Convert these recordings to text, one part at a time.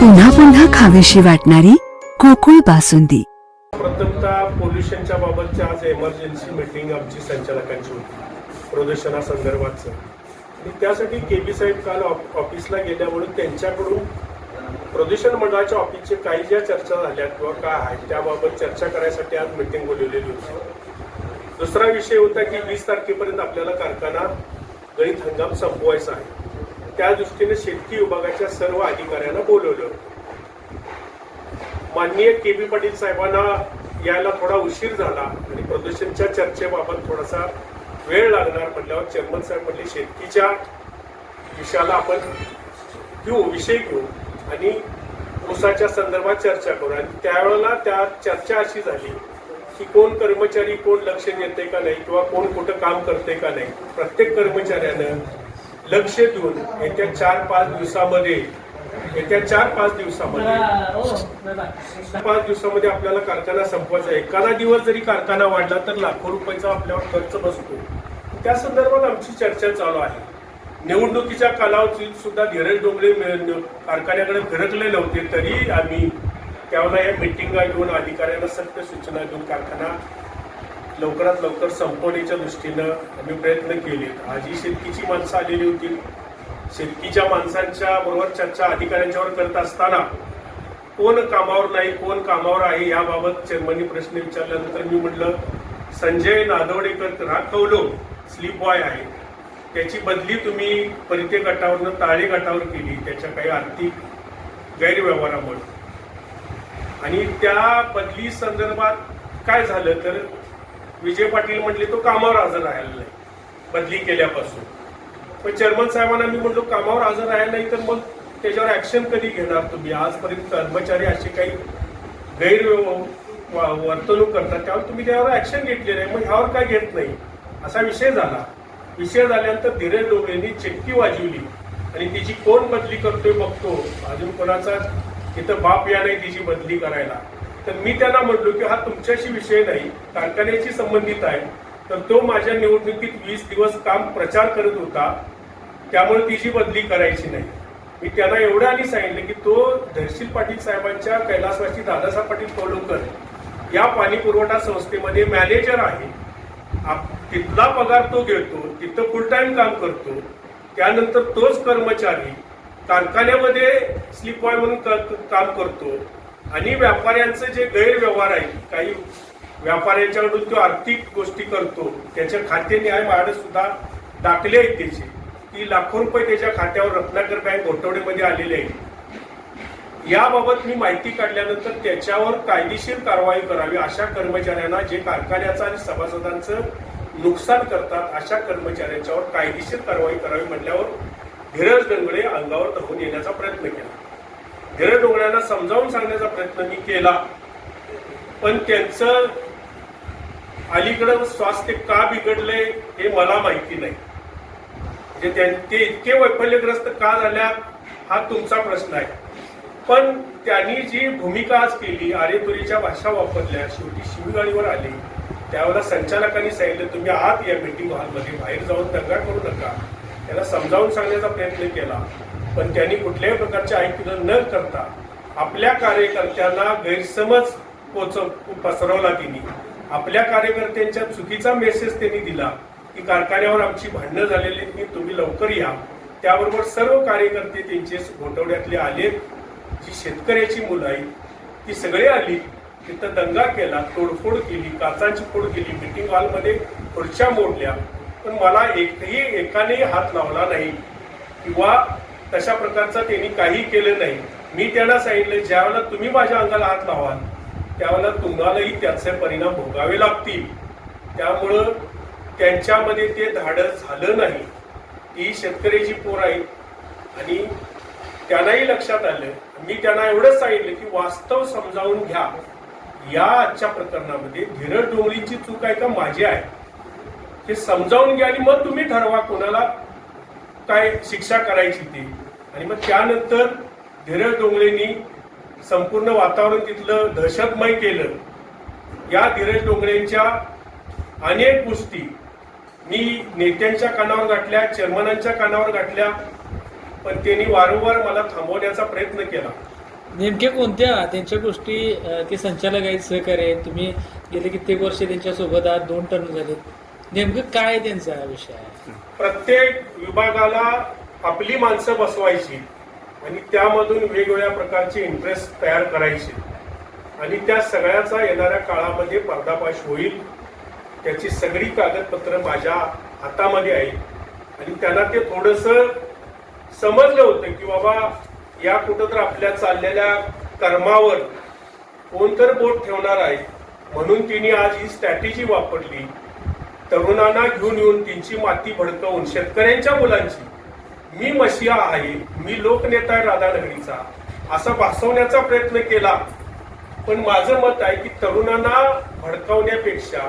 पुन्हा पुन्हा खावीशी वाटणारी कोकुळ बासुंदी. प्रथमतः पोल्युशनच्या बाबतची आज एमर्जन्सी मीटिंग आमची संचालकांची होती. प्रदूषणासंदर्भातचं. आणि त्यासाठी के बी साहेब काल ऑफिसला गेल्यामुळे त्यांच्याकडून प्रदूषण मंडळाच्या ऑफिसचे काही ज्या चर्चा झाल्या किंवा काय आहे त्याबाबत चर्चा करायसाठी आज मीटिंग बोलवलेली होती. दुसरा विषय होता की वीस तारखेपर्यंत आपल्याला कारखाना गणित हंगाम संपवायचा आहे. त्या दृष्टीने शेतकी विभागाच्या सर्व अधिकाऱ्यांना बोलवलं. होतं माननीय के बी पाटील साहेबांना यायला थोडा उशीर झाला आणि प्रदूषणच्या चर्चेबाबत थोडासा वेळ लागणार म्हटल्यावर चेअरमन साहेब म्हणले शेतकीच्या विषयाला आपण घेऊ विषय घेऊ आणि ऊसाच्या संदर्भात चर्चा करू. आणि त्यावेळेला त्या चर्चा अशी झाली की कोण कर्मचारी कोण लक्ष देते का नाही किंवा कोण कुठं काम करते का नाही. प्रत्येक कर्मचाऱ्यानं लक्ष देऊन येत्या चार पाच दिवसामध्ये येत्या चार पाच दिवसामध्ये पाच दिवसामध्ये आपल्याला कारखाना संपवायचा. एखादा दिवस जरी कारखाना वाढला तर लाखो रुपयाचा आपल्यावर खर्च बसतो. त्या संदर्भात आमची चर्चा चालू आहे. निवडणुकीच्या कालावधीत सुद्धा धीरज डोंगरे कारखान्याकडे फिरकलेले नव्हते तरी आम्ही त्यावेळेला या मिटिंगा घेऊन अधिकाऱ्यांना सत्य सूचना देऊन कारखाना लवकरात लवकर संपवण्याच्या दृष्टीनं आम्ही प्रयत्न केले. आज ही शेतकीची माणसं आलेली होती. शेतकीच्या माणसांच्या बरोबर चर्चा अधिकाऱ्यांच्यावर करत असताना कोण कामावर नाही कोण कामावर आहे याबाबत चेअरमननी प्रश्न विचारल्यानंतर मी म्हटलं संजय नादवडेकर राखवलो स्लीप बॉय आहे. त्याची बदली तुम्ही परिते गटावरनं ताळे गटावर केली. त्याच्या काही आर्थिक गैरव्यवहारामुळे. आणि त्या बदली संदर्भात काय झालं तर विजय पाटील म्हटले तो कामावर हजर राहायला नाही बदली केल्यापासून. पण चेअरमन साहेबांना मी म्हटलो कामावर हजर राहायला नाही तर मग त्याच्यावर ऍक्शन कधी घेणार तुम्ही? आजपर्यंत कर्मचारी असे काही गैर वा- वर्तणूक करतात त्यावर तुम्ही त्यावर ऍक्शन घेतली नाही मग ह्यावर काय घेत नाही? असा विषय झाला. विषय झाल्यानंतर धीरज डोंगरेंनी चिटकी वाजवली आणि तिची कोण बदली करतोय बघतो. अजून कोणाचा तिथं बाप या नाही तिची बदली करायला. तर मी त्यांना म्हटलो की हा तुमच्याशी विषय नाही कारखान्याशी संबंधित आहे. तर तो माझ्या निवडणुकीत वीस दिवस काम प्रचार करत होता. त्यामुळे तिची बदली करायची नाही. मी त्यांना एवढं आणि सांगितलं की तो धरशील पाटील साहेबांच्या कैलासवासी दादासाहेब पाटील कोलुकर या पाणी पुरवठा संस्थेमध्ये मॅनेजर आहे. आप- तिथला पगार तो घेतो तिथं फुल टाइम काम करतो. त्यानंतर तोच कर्मचारी कारखान्यामध्ये स्लीप बॉय म्हणून काम करतो. आणि व्यापाऱ्यांचे जे गैरव्यवहार आहे काही व्यापाऱ्यांच्याकडून तो आर्थिक गोष्टी करतो त्याच्या खाते न्याय माझ्याकडे सुद्धा दाखले आहेत त्याचे. की लाखो रुपये त्याच्या खात्यावर रत्नाकर बँक घोटवडेमध्ये आलेले आहेत. याबाबत मी माहिती काढल्यानंतर त्याच्यावर कायदेशीर कारवाई करावी अशा कर्मचाऱ्यांना जे कारखान्याचं आणि सभासदांचं नुकसान करतात अशा कर्मचाऱ्यांच्यावर कायदेशीर कारवाई करावी म्हटल्यावर धीरज डोंगरे अंगावर धावून येण्याचा प्रयत्न केला. धीरज डोंगऱ्यांना समजावून सांगण्याचा प्रयत्न मी केला. पण त्यांचं अलीकडं स्वास्थ्य का बिघडलंय हे मला माहिती नाही. जे त्यां- ते इतके वैफल्यग्रस्त का झाल्या हा तुमचा प्रश्न आहे. पण त्यांनी जी भूमिका आज केली आरेतुरीच्या भाषा वापरल्या शेवटी शिवगाडीवर आली त्यावेळेला संचालकांनी सांगितलं तुम्ही आत या मीटिंग हॉलमध्ये बाहेर जाऊन दंगा करू नका. त्याला समजावून सांगण्याचा प्रयत्न केला. पण त्यांनी कुठल्याही प्रकारचे ऐकलं न करता आपल्या कार्यकर्त्यांना गैरसमज पोचव पसरवला तिने. आपल्या कार्यकर्त्यांच्या चुकीचा मेसेज त्यांनी दिला की कारखान्यावर आमची भांडणं झालेली आहेत, की तुम्ही लवकर या. त्याबरोबर सर्व कार्यकर्ते त्यांचे घोटवड्यातले आले जी शेतकऱ्याची मुलं आहेत ती सगळे आली. तिथं दंगा केला तोडफोड केली काचांची फोड केली मिटिंग हॉलमध्ये खुर्च्या मोडल्या. पण मला एकही एकाने हात लावला नाही. किंवा तशा प्रकारचं त्यांनी काही केलं नाही. मी त्यांना सांगितलं ज्यावेळेला तुम्ही माझ्या अंगाला हात लावाल त्यावेळेला तुम्हालाही त्याचे परिणाम भोगावे लागतील. त्यामुळं त्यांच्यामध्ये ते धाडस झालं नाही. ती शेतकऱ्याची पोर आहे आणि त्यांनाही लक्षात आलं मी त्यांना एवढंच सांगितलं की वास्तव समजावून घ्या. या आजच्या प्रकरणामध्ये धीरज डोंगरीची चूक आहे का माझी आहे? हे समजावून घ्या आणि मग तुम्ही ठरवा कोणाला काय शिक्षा करायची ती. आणि मग त्यानंतर धीरज डोंगरेंनी संपूर्ण वातावरण तिथलं दहशतमय केलं. या धीरज डोंगरेंच्या अनेक गोष्टी मी नेत्यांच्या कानावर गाठल्या चेअरमनांच्या कानावर गाठल्या पण त्यांनी वारंवार मला थांबवण्याचा प्रयत्न केला. नेमक्या कोणत्या त्यांच्या गोष्टी ते संचालक आहेत सहकार्य आहेत? तुम्ही गेले कित्येक वर्ष त्यांच्यासोबत आहात दोन टर्न झालेत. नेमकं काय त्यांचा विषय? आहे प्रत्येक विभागाला आपली माणसं बसवायची आणि त्यामधून वेगवेगळ्या प्रकारचे इंटरेस्ट तयार करायचे. आणि त्या सगळ्याचा येणाऱ्या काळामध्ये पर्दापाश होईल त्याची सगळी कागदपत्रं माझ्या हातामध्ये आहेत. आणि त्यांना ते थोडंसं समजलं होतं की बाबा या कुठं तर आपल्या चाललेल्या कर्मावर कोणतर बोट ठेवणार आहे. म्हणून तिने आज ही स्ट्रॅटेजी वापरली. तरुणांना घेऊन येऊन त्यांची माती भडकवून शेतकऱ्यांच्या मुलांची. मी मशिया आहे मी लोकनेता आहे राधानगरीचा. असा भासवण्याचा प्रयत्न केला. पण माझं मत आहे की तरुणांना भडकावण्यापेक्षा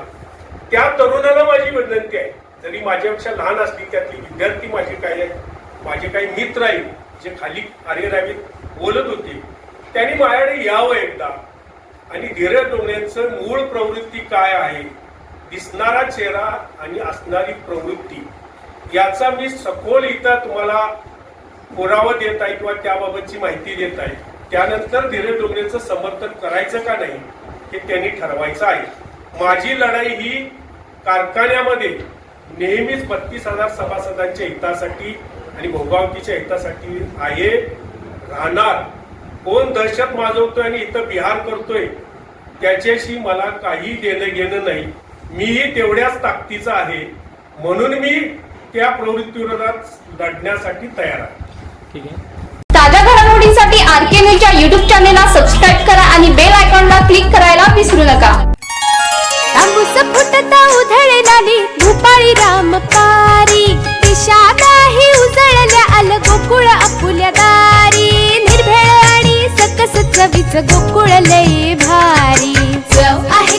त्या तरुणाला माझी विनंती आहे. जरी माझ्यापेक्षा लहान असली त्यातली विद्यार्थी माझे काही आहेत माझे काही मित्र आहेत जे खाली आर्यरावीत बोलत होते त्यांनी माझ्याकडे यावं एकदा. आणि धीरज डोंगऱ्यांचं मूळ प्रवृत्ती काय आहे? दिसणारा चेहरा आणि असणारी प्रवृत्ती. याचा मी सखोल इथं तुम्हाला पुरावा देत आहे किंवा त्याबाबतची माहिती देत आहे. त्यानंतर धीरज डोंगरेचं समर्थन करायचं का नाही हे त्यांनी ठरवायचं आहे. माझी लढाई ही कारखान्यामध्ये नेहमीच बत्तीस हजार सभासदांच्या हितासाठी आणि भोगावतीच्या हितासाठी आहे राहणार. कोण दहशत माजवतोय आणि इथं बिहार करतोय त्याच्याशी मला काही देणं घेणं नाही. मीही तेवढ्याच ताकदीचा आहे. म्हणून मी त्या प्रवृत्तीविरोधात लढण्यासाठी तयार आहे. ठीक आहे. ताज्या घडामोडींसाठी आर के न्यूजच्या युट्यूब चॅनेलला सबस्क्राईब करा आणि बेल आयकॉनला क्लिक करायला विसरू नका. तांबूस फुटता उधळणारी भूपाळी रामपारी. दिशा नाही उजळल्या आल गोकुळ आपुल्या दारी. निर्भेळ आणि सकस चवीच गोकुळ लय भारी. चव आहे